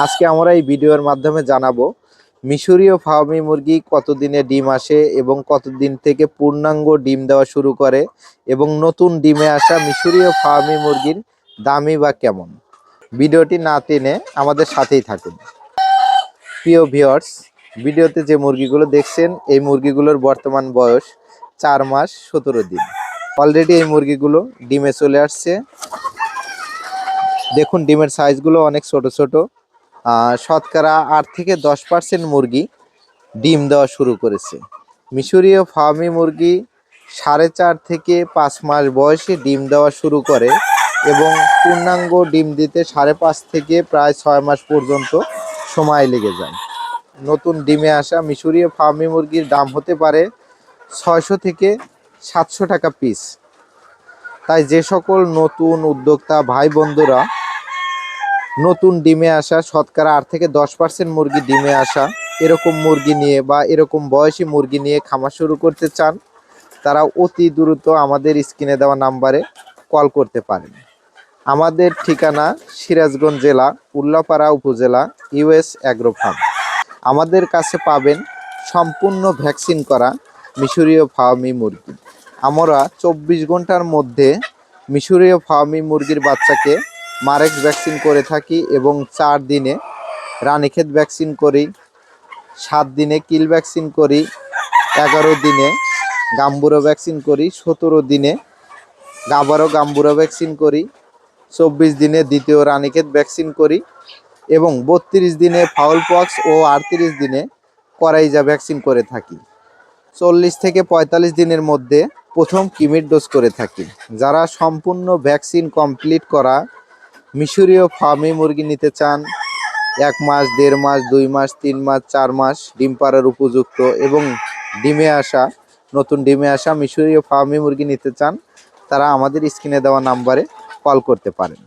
আজকে আমরা এই ভিডিওর মাধ্যমে জানাব মিশরীয় ফার্মি মুরগি কতদিনে ডিম আসে এবং কতদিন থেকে পূর্ণাঙ্গ ডিম দেওয়া শুরু করে এবং নতুন ডিমে আসা মিশরীয় ফার্মি মুরগির দামই বা কেমন? ভিডিওটি না টেনে আমাদের সাথেই থাকুন। প্রিয় ভিওর্স ভিডিওতে যে মুরগিগুলো দেখছেন, এই মুরগিগুলোর বর্তমান বয়স চার মাস সতেরো দিন। অলরেডি এই মুরগিগুলো ডিমে চলে আসছে। দেখুন, ডিমের সাইজগুলো অনেক ছোট ছোট। শতকরা আট থেকে দশ পার্সেন্ট মুরগি ডিম দেওয়া শুরু করেছে। মিশরীয় ফার্মি মুরগি সাড়ে চার থেকে পাঁচ মাস বয়সে ডিম দেওয়া শুরু করে এবং পূর্ণাঙ্গ ডিম দিতে সাড়ে পাঁচ থেকে প্রায় ছয় মাস পর্যন্ত সময় লেগে যায়। নতুন ডিমে আসা মিশরীয় ফার্মি মুরগির দাম হতে পারে ছয়শো থেকে সাতশো টাকা পিস। তাই যে সকল নতুন উদ্যোক্তা ভাই বন্ধুরা নতুন ডিমে আসা শতকরা আট থেকে দশ পার্সেন্ট মুরগি ডিমে আসা, এরকম মুরগি নিয়ে বা এরকম বয়সী মুরগি নিয়ে খামার শুরু করতে চান, তারা অতি দ্রুত আমাদের স্ক্রিনে দেওয়া নাম্বারে কল করতে পারেন। আমাদের ঠিকানা সিরাজগঞ্জ জেলা, উল্লাপাড়া উপজেলা, ইউএস অ্যাগ্রো ফার্ম। আমাদের কাছে পাবেন সম্পূর্ণ ভ্যাকসিন করা মিশরীয় ফার্মি মুরগি। আমরা চব্বিশ ঘণ্টার মধ্যে মিশরীয় ফার্মি মুরগির বাচ্চাকে মারেক্স ভ্যাকসিন করে থাকি এবং চার দিনে রানীক্ষেত ভ্যাকসিন করি, সাত দিনে কিল ভ্যাকসিন করি, এগারো দিনে গাম্বুরো ভ্যাকসিন করি, সতেরো দিনে আবারও গাম্বুরো ভ্যাকসিন করি, চব্বিশ দিনে দ্বিতীয় রানীক্ষেত ভ্যাকসিন করি এবং বত্রিশ দিনে ফাউল পক্স ও আটত্রিশ দিনে করাইজা ভ্যাকসিন করে থাকি। চল্লিশ থেকে পঁয়তাল্লিশ দিনের মধ্যে প্রথম কিমির ডোজ করে থাকি। যারা সম্পূর্ণ ভ্যাকসিন কমপ্লিট করা মিশরীয় ফার্মে মুরগি নিতে চান, এক মাস, দেড় মাস, দুই মাস, তিন মাস, চার মাস ডিম পাড়ার উপযুক্ত এবং ডিমে আসা, নতুন ডিমে আসা মিশরীয় ফার্মে মুরগি নিতে চান, তারা আমাদের স্ক্রিনে দেওয়া নাম্বারে কল করতে পারেন।